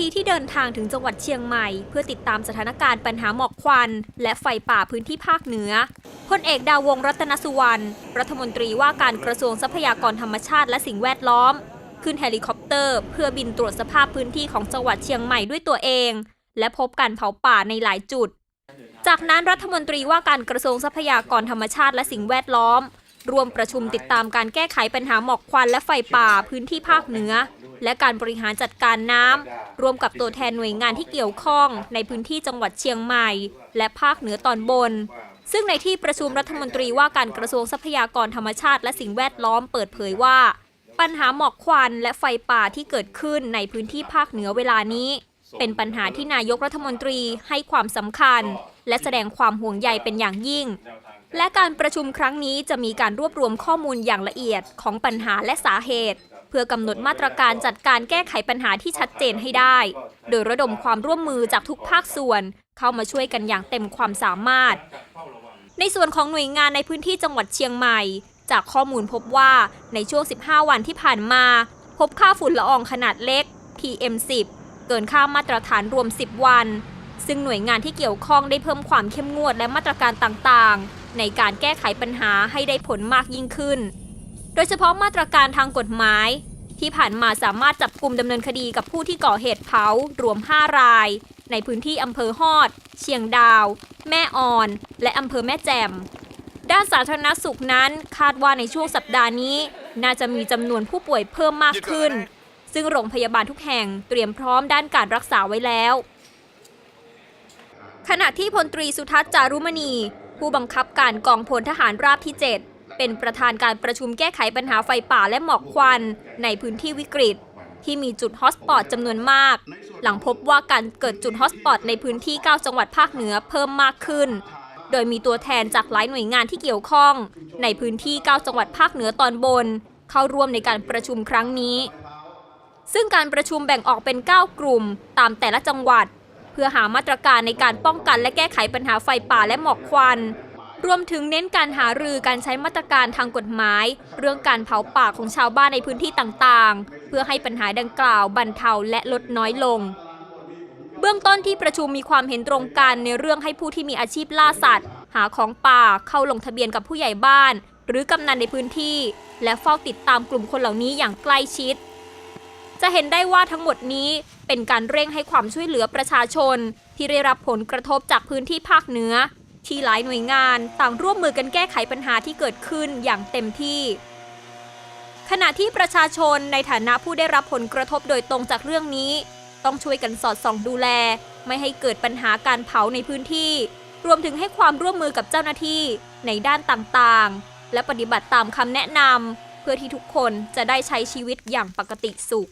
ทีที่เดินทางถึงจังหวัดเชียงใหม่ เพื่อติดตามสถานการณ์ปัญหาหมอกควัน และไฟป่าพื้นที่ภาคเหนือพลเอกดาวงรัตนสุวรรณรัฐมนตรีว่าการกระทรวงทรัพยากรธรรมชาติและสิ่งแวดล้อม ขึ้นเฮลิคอปเตอร์ เพื่อบินตรวจสภาพพื้นที่ของจังหวัดเชียงใหม่ด้วยตัวเอง และพบการเผาป่าในหลายจุด จากนั้นรัฐมนตรีว่าการกระทรวงทรัพยากรธรรมชาติและสิ่งแวดล้อม รวมประชุมติดตามการแก้ไขปัญหาหมอกควันและไฟป่าพื้นที่ภาคเหนือ และการบริหารจัดการน้ำร่วมกับตัวแทนหน่วยงานที่เกี่ยวข้อง ในพื้นที่จังหวัดเชียงใหม่ และภาคเหนือตอนบน ซึ่งในที่ประชุมรัฐมนตรีว่าการกระทรวงทรัพยากรธรรมชาติและสิ่งแวดล้อมเปิดเผยว่า ปัญหาหมอกควันและไฟป่าที่เกิดขึ้นในพื้นที่ภาคเหนือเวลานี้ เป็นปัญหาที่นายกรัฐมนตรีให้ความสำคัญ และแสดงความห่วงใยเป็นอย่างยิ่ง และการประชุมครั้งนี้จะมีการรวบรวมข้อมูลอย่างละเอียดของปัญหาและสาเหตุ เพื่อกำหนดมาตรการจัดการแก้ไขปัญหาที่ชัดเจนให้ได้ โดยระดมความร่วมมือจากทุกภาคส่วน เข้ามาช่วยกันอย่างเต็มความสามารถ ในส่วนของหน่วยงานในพื้นที่จังหวัดเชียงใหม่ จากข้อมูลพบว่าในช่วง 15 วันที่ผ่านมา พบค่าฝุ่นละอองขนาดเล็ก PM10 เกินค่ามาตรฐานรวม 10 วัน ซึ่งหน่วยงานที่เกี่ยวข้องได้เพิ่มความเข้มงวดและมาตรการต่างๆ ในการแก้ไขปัญหาให้ได้ผลมากยิ่งขึ้น โดยเฉพาะมาตรการทางกฎหมาย ที่ผ่านมาสามารถจับกลุ่มดำเนินคดีกับผู้ที่ก่อเหตุเผารวม 5 ราย ในพื้นที่อำเภอฮอด เชียงดาว แม่ออน และอำเภอแม่แจ่มด้านสาธารณสุขนั้นคาดว่าในช่วงสัปดาห์นี้ น่าจะมีจำนวนผู้ป่วยเพิ่มมากขึ้น ซึ่งโรงพยาบาลทุกแห่งเตรียมพร้อมด้านการรักษาไว้แล้ว ขณะที่พลตรีสุทัศน์จารุมณี ผู้บังคับการกองพลทหารราบที่ 7 เป็นประธานการประชุมแก้ไขปัญหาไฟป่าและหมอกควัน ในพื้นที่วิกฤต ที่มีจุดฮอสปอตจำนวนมาก หลังพบว่าการเกิดจุดฮอสปอตในพื้นที่ 9 จังหวัดภาคเหนือเพิ่มมากขึ้น โดยมีตัวแทนจากหลายหน่วยงานที่เกี่ยวข้อง ในพื้นที่ 9 จังหวัดภาคเหนือตอนบน เข้าร่วมในการประชุมครั้งนี้ ซึ่งการประชุมแบ่งออกเป็น 9 กลุ่ม ตามแต่ละจังหวัด พื่อหามาตรการในการป้องกันและแก้ไขปัญหาไฟป่าและหมอกควัน รวมถึงเน้นการหารือการใช้มาตรการทางกฎหมาย เรื่องการเผาป่าของชาวบ้านในพื้นที่ต่างๆ เพื่อให้ปัญหาดังกล่าวบรรเทาและลดน้อยลงเบื้องต้นที่ประชุมมีความเห็นตรงกันในเรื่องให้ผู้ที่มีอาชีพล่าสัตว์ หาของป่าเข้าลงทะเบียนกับผู้ใหญ่บ้าน หรือกำนันในพื้นที่ และเฝ้าติดตามกลุ่มคนเหล่านี้อย่างใกล้ชิด จะเห็นได้ว่าทั้งหมดนี้เป็นการเร่งให้ความช่วยเหลือประชาชน ที่ได้รับผลกระทบจากพื้นที่ภาคเหนือ ที่หลายหน่วยงานต่างร่วมมือกันแก้ไขปัญหาที่เกิดขึ้นอย่างเต็มที่ ขณะที่ประชาชนในฐานะผู้ได้รับผลกระทบโดยตรงจากเรื่องนี้ ต้องช่วยกันสอดส่องดูแล ไม่ให้เกิดปัญหาการเผาในพื้นที่ รวมถึงให้ความร่วมมือกับเจ้าหน้าที่ในด้านต่างๆ และปฏิบัติตามคำแนะนำเพื่อที่ทุกคนจะได้ใช้ชีวิตอย่างปกติสุข